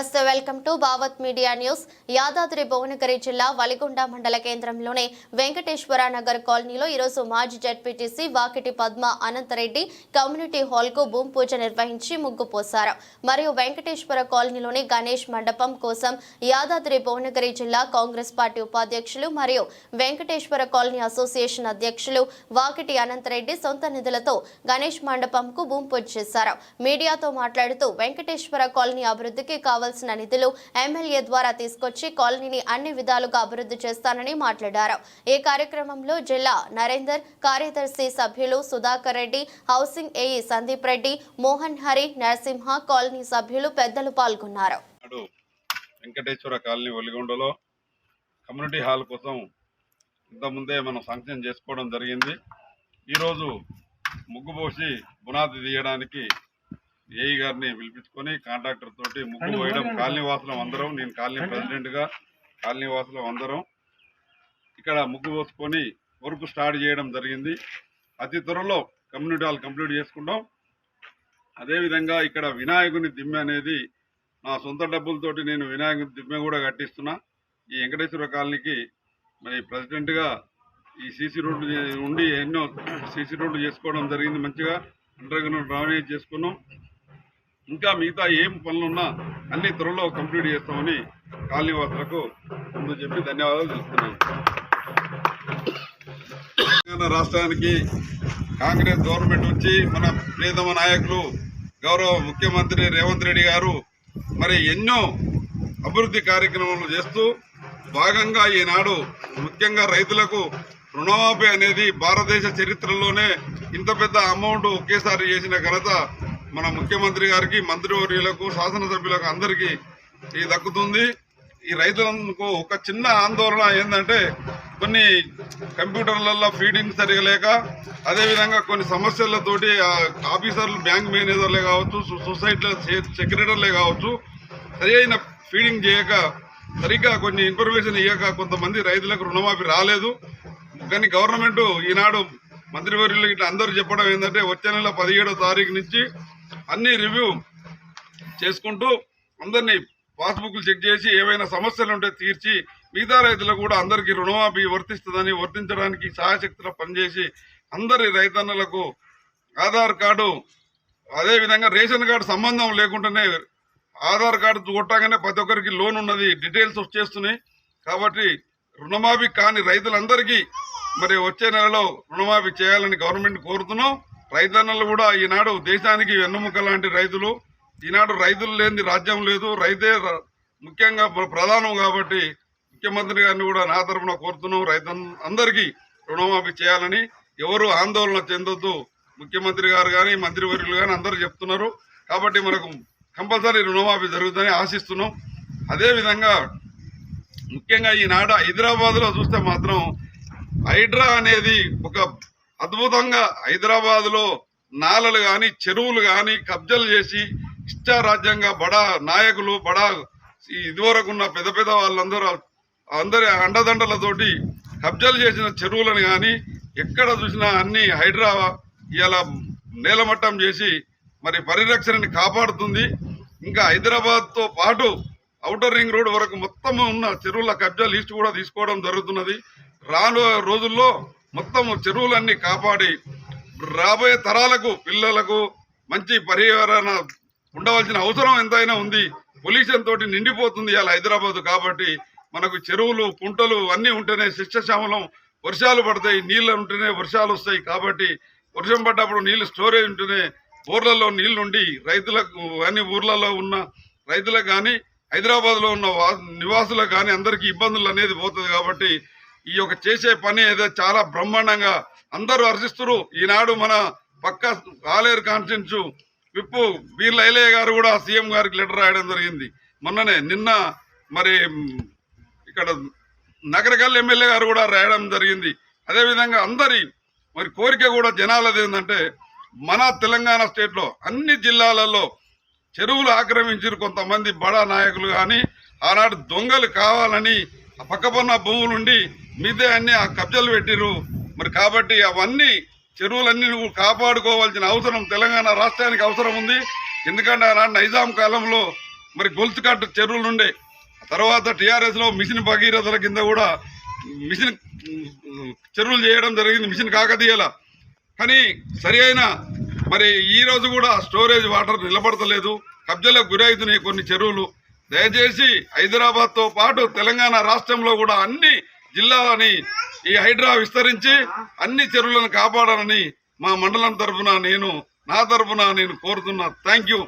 నమస్తే welcome to Bhavat media news. Yadadri Bhuvanagiri జిల్లా వలిగొండ మండల కేంద్రంలోని వెంకటేశ్వర నగర్ కాలనీలో ఈరోజు మాజీ జడ్పీటీసీ వాకిటి పద్మ అనంతరెడ్డి కమ్యూనిటీ హాల్కు భూమి పూజ నిర్వహించి ముగ్గు పోశారు. మరియు వెంకటేశ్వర కాలనీలోని గణేష్ మండపం కోసం యాదాద్రి భువనగిరి జిల్లా కాంగ్రెస్ పార్టీ ఉపాధ్యక్షులు మరియు వెంకటేశ్వర కాలనీ అసోసియేషన్ అధ్యక్షులు వాకిటి అనంతరెడ్డి సొంత నిధులతో గణేష్ మండపంకు భూమి పూజ చేశారు. మీడియాతో మాట్లాడుతూ వెంకటేశ్వర కాలనీ అభివృద్ధికి కావాల్సిన నిధులు ఎమ్మెల్యే ద్వారా తీసుకొచ్చి కాలనీని అన్ని విధాలుగా అభివృద్ధి చేస్తానని మాట్లాడారు. ఈ కార్యక్రమంలో జిల్లా నరేందర్ కార్యదర్శి సభ్యులు Sudhakar Reddy housing AE Sandeep Reddy Mohan Hari Narasimha colony సభ్యులు పెద్దలు పాల్గొన్నారు. వెంకటేశ్వర కాలనీ ఒలిగొండలో కమ్యూనిటీ హాల్ కోసం ఇంతకుముందే మనం శాంక్షన్ చేసుకోవడం జరిగింది. ఈరోజు ముగ్గుపోసి బునాది పునాది తీయడానికి ఏఈ గారిని పిలిపించుకొని కాంట్రాక్టర్ తోటి ముగ్గు పోయడం కాలనీ వాసులం అందరం నేను కాలనీ ప్రెసిడెంట్గా కాలనీ వాసులం అందరం ఇక్కడ ముగ్గు పోసుకొని వర్క్ స్టార్ట్ చేయడం జరిగింది. అతి త్వరలో కమ్యూనిటీ హాల్ కంప్లీట్ చేసుకుంటాం. అదేవిధంగా ఇక్కడ వినాయకుని దిమ్మె అనేది నా సొంత డబ్బులతోటి నేను వినాయకుని దిమ్మె కూడా కట్టిస్తున్నా. ఈ వెంకటేశ్వర కాలనీకి మరి ప్రెసిడెంట్గా ఈ సీసీ రోడ్డు చే- ఉండి ఎన్నో సీసీ రోడ్డు చేసుకోవడం జరిగింది మంచిగా. అండర్ గ్రౌండ్ డ్రైనేజ్ చేసుకున్నాం. ఇంకా మిగతా ఏం పనులున్నా అన్ని త్వరలో కంప్లీట్ చేస్తామని కాలనీ ముందు చెప్పి ధన్యవాదాలు తెలుపుతున్నాను. తెలంగాణ రాష్ట్రానికి కాంగ్రెస్ గవర్నమెంట్ వచ్చి మన ప్రియతమ నాయకులు గౌరవ ముఖ్యమంత్రి రేవంత్ రెడ్డి గారు మరి ఎన్నో అభివృద్ధి కార్యక్రమాలు చేస్తూ భాగంగా ఈనాడు ముఖ్యంగా రైతులకు రుణమాఫీ అనేది భారతదేశ చరిత్రలోనే ఇంత పెద్ద అమౌంట్ ఒకేసారి చేసిన ఘనత మన ముఖ్యమంత్రి గారికి మంత్రివర్యులకు శాసనసభ్యులకు అందరికీ ఇది దక్కుతుంది. ఈ రైతులకు ఒక చిన్న ఆందోళన ఏంటంటే కొన్ని కంప్యూటర్లలో ఫీడింగ్ సరిగా లేక అదేవిధంగా కొన్ని సమస్యలతోటి ఆ ఆఫీసర్లు బ్యాంక్ మేనేజర్లే కావచ్చు సొసైటీల సెక్రటరీలే కావచ్చు సరి అయిన ఫీడింగ్ చేయక సరిగ్గా కొన్ని ఇన్ఫర్మేషన్ ఇవ్వక కొంతమంది రైతులకు రుణమాఫీ రాలేదు. కానీ గవర్నమెంట్ ఈనాడు మంత్రివర్యులు ఇట్లా అందరూ చెప్పడం ఏంటంటే వచ్చే నెల పదిహేడో తారీఖు నుంచి అన్ని రివ్యూ చేసుకుంటూ అందరినీ పాస్బుక్లు చెక్ చేసి ఏవైనా సమస్యలు ఉంటే తీర్చి మిగతా రైతులకు కూడా అందరికీ రుణమాఫీ వర్తిస్తుందని వర్తించడానికి సహాయశక్తిలో పనిచేసి అందరి రైతన్నలకు ఆధార్ కార్డు అదేవిధంగా రేషన్ కార్డు సంబంధం లేకుండానే ఆధార్ కార్డు కొట్టగానే ప్రతి ఒక్కరికి లోన్ ఉన్నది డీటెయిల్స్ వచ్చేస్తున్నాయి కాబట్టి రుణమాఫీ కాని రైతులందరికీ మరి వచ్చే నెలలో రుణమాఫీ చేయాలని గవర్నమెంట్ కోరుతున్నాం. రైతన్నలు కూడా ఈనాడు దేశానికి వెన్నుముక లాంటి రైతులు. ఈనాడు రైతులు లేని రాజ్యం లేదు. రైతే ముఖ్యంగా ప్రధానం కాబట్టి ముఖ్యమంత్రి గారిని కూడా నా తరఫున కోరుతున్నాం. రైతు అందరికీ రుణమాఫీ చేయాలని ఎవరు ఆందోళన చెందొద్దు. ముఖ్యమంత్రి గారు కానీ మంత్రివర్యులు కానీ అందరూ చెప్తున్నారు. కాబట్టి మనకు కంపల్సరీ రుణమాఫీ జరుగుతుందని ఆశిస్తున్నాం. అదేవిధంగా ముఖ్యంగా ఈనాడు హైదరాబాద్లో చూస్తే మాత్రం హైడ్రా అనేది ఒక అద్భుతంగా హైదరాబాద్లో నాలలు కానీ చెరువులు కానీ కబ్జలు చేసి ఇష్టారాజ్యంగా బడా నాయకులు బడా ఇదివరకు ఉన్న పెద్ద పెద్ద వాళ్ళందరూ అందరి అండదండలతోటి కబ్జాలు చేసిన చెరువులను కానీ ఎక్కడ చూసినా అన్ని హైడ్రా ఇలా నేలమట్టం చేసి మరి పరిరక్షణని కాపాడుతుంది. ఇంకా హైదరాబాద్తో పాటు అవుటర్ రింగ్ రోడ్ వరకు మొత్తం ఉన్న చెరువుల కబ్జా లిస్ట్ కూడా తీసుకోవడం జరుగుతున్నది. రాను రోజుల్లో మొత్తం చెరువులన్నీ కాపాడి రాబోయే తరాలకు పిల్లలకు మంచి పర్యావరణ ఉండవలసిన అవసరం ఎంతైనా ఉంది. పొల్యూషన్ తోటి నిండిపోతుంది ఇలా హైదరాబాద్ కాబట్టి మనకు చెరువులు కుంటలు అన్నీ ఉంటేనే శిష్టశామలం వర్షాలు పడతాయి నీళ్ళు ఉంటేనే వర్షాలు వస్తాయి కాబట్టి వర్షం పడ్డప్పుడు నీళ్ళు స్టోరేజ్ ఉంటేనే ఊర్లలో నీళ్ళు ఉండి రైతులకు అన్ని ఊర్లలో ఉన్న రైతులకు కానీ హైదరాబాద్లో ఉన్న వా- నివాసులకు కానీ అందరికీ ఇబ్బందులు అనేది పోతుంది కాబట్టి ఈ యొక్క చేసే పని ఏదో చాలా బ్రహ్మాండంగా అందరూ హర్షిస్తున్నారు. ఈనాడు మన పక్క ఆలేరు కాన్స్టిట్యూన్స్ విప్పు బీర్ల లైలయ్య గారు కూడా సీఎం గారికి లెటర్ రాయడం జరిగింది. మొన్ననే నిన్న మరి ఇక్కడ నగరకల్ ఎమ్మెల్యే గారు కూడా రాయడం జరిగింది. అదేవిధంగా అందరి మరి కోరిక కూడా జనాలది ఏంటంటే మన తెలంగాణ స్టేట్లో అన్ని జిల్లాలలో చెరువులు ఆక్రమించారు కొంతమంది బడా నాయకులు కానీ ఆనాడు దొంగలు కావాలని ఆ పక్కపన్న భూములుండి మీదే అన్ని ఆ కబ్జాలు పెట్టిరు మరి కాబట్టి అవన్నీ చెరువులన్నీ నువ్వు కాపాడుకోవాల్సిన అవసరం తెలంగాణ రాష్ట్రానికి అవసరం ఉంది. ఎందుకంటే ఆనాడు నైజాం కాలంలో మరి గొలుసు కట్టు చెరువులు ఉండే. తర్వాత టీఆర్ఎస్లో మిషన్ భగీరథల కింద కూడా మిషన్ చెరువులు చేయడం జరిగింది. మిషన్ కాకతీయల. కానీ సరి అయిన మరి ఈ రోజు కూడా స్టోరేజ్ వాటర్ నిలబడతలేదు. కబ్జాలకు గురవుతున్నాయి కొన్ని చెరువులు. దయచేసి హైదరాబాద్తో పాటు తెలంగాణ రాష్ట్రంలో కూడా అన్ని జిల్లాలోని ఈ హైడ్రా విస్తరించి అన్ని చెరువులను కాపాడాలని మా మండలం తరఫున నేను నా తరఫున నేను కోరుతున్నా. Thank you